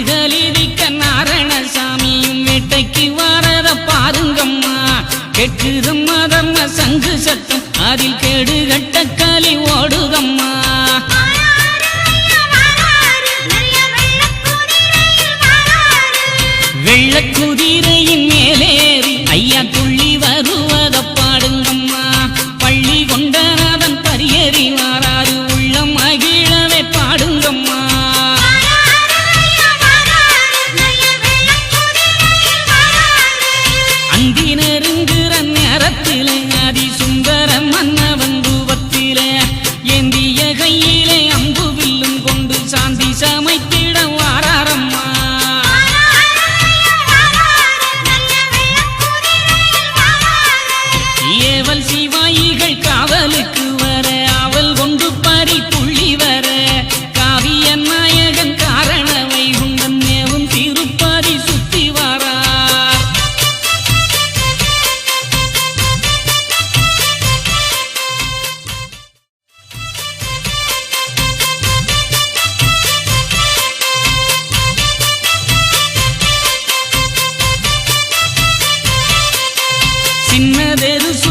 நாட்டுகளிதிக்க நாராயணசாமியும் வேட்டைக்கு வாரத பாருங்கம்மா. கெட்டுதம் மதம் சங்கு சத்தம் அதில் கேடு கட்ட அதி சுந்தர மன்னவன் ரூபத்திலே ஏந்திய கையிலே அம்பு வில்லும் கொண்டு சாந்தி சமைக்க sin me ver su